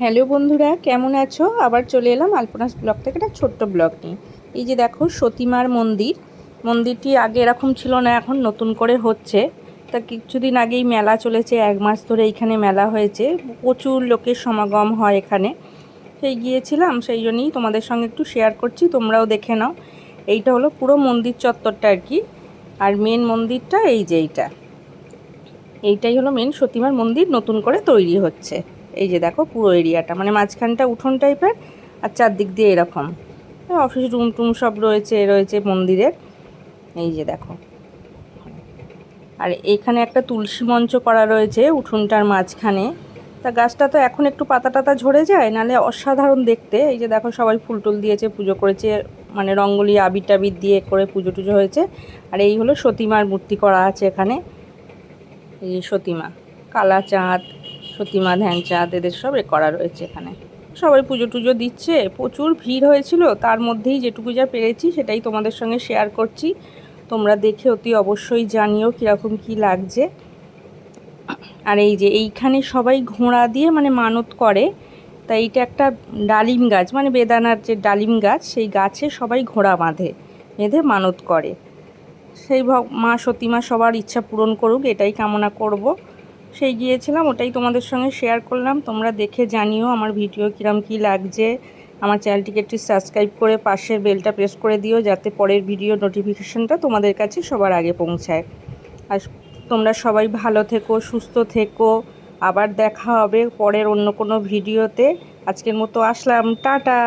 Hello বন্ধুরা, কেমন আছো? আবার চলে এলাম আলপনাস ব্লগ থেকে একটা ছোট্ট ব্লগ নিয়ে। এই যে দেখো, সতীমার মন্দির। মন্দিরটি আগে এরকম ছিল না, এখন নতুন করে হচ্ছে। তা কিছুদিন আগেই মেলা চলেছে, এক মাস ধরে এইখানে মেলা হয়েছে। প্রচুর লোকের সমাগম হয় এখানে। সেই গিয়েছিলাম, সেই জন্যই তোমাদের সঙ্গে একটু শেয়ার করছি, তোমরাও দেখে নাও। এইটা হলো পুরো মন্দির চত্বরটা আর কি। আর মেন মন্দিরটা এই যে এইটা। এইটাই হলো মেন সতীমার মন্দির, নতুন করে তৈরি হচ্ছে। এই যে দেখো পুরো এরিয়াটা মানে মাঝখানটা উঠোন টাইপের আর চারদিক দিয়ে এরকম। অফিস রুম টুম সব রয়েছে রয়েছে মন্দিরের। এই যে দেখো। আর এখানে একটা তুলসী মঞ্চ করা রয়েছে উঠোনটার মাঝখানে। তা গাছটা তো এখন একটু পাতা টাতা ঝরে যায় নালে অসাধারণ দেখতে। এই যে দেখো সবাই ফুল টুল দিয়েছে, পুজো করেছে মানে রঙ্গলি, আবির টাবির দিয়ে করে পুজো টুজো হয়েছে। আর এই হলো সতীমার মূর্তি করা আছে এখানে। এই সতীমা, কালা চাঁদ সতীমা ধ্যানচাঁদ এদের সব করা রয়েছে এখানে। সবাই পুজো টুজো দিচ্ছে, প্রচুর ভিড় হয়েছিল, তার মধ্যেই যেটুকু যা পেরেছি সেটাই তোমাদের সঙ্গে শেয়ার করছি। তোমরা দেখে অতি অবশ্যই জানিও কীরকম কি লাগছে। আর এই যে এইখানে সবাই ঘোড়া দিয়ে মানে মানত করে, তা এইটা একটা ডালিম গাছ মানে বেদানার যে ডালিম গাছ, সেই গাছে সবাই ঘোড়া বাঁধে, বেঁধে মানত করে। সেই মা সতীমা সবার ইচ্ছা পূরণ করুক, এটাই কামনা করব। সেই গিয়েছিলাম, ওটাই তোমাদের সঙ্গে শেয়ার করলাম। তোমরা দেখে জানিও আমার ভিডিও কিরম কি লাগছে। আমার চ্যানেলটিকে একটু সাবস্ক্রাইব করে পাশের বেলটা প্রেস করে দিও, যাতে পরের ভিডিও নোটিফিকেশানটা তোমাদের কাছে সবার আগে পৌঁছায়। আর তোমরা সবাই ভালো থেকো, সুস্থ থেকো। আবার দেখা হবে পরের অন্য কোনো ভিডিওতে আজকের মতো আসলাম, টাটা!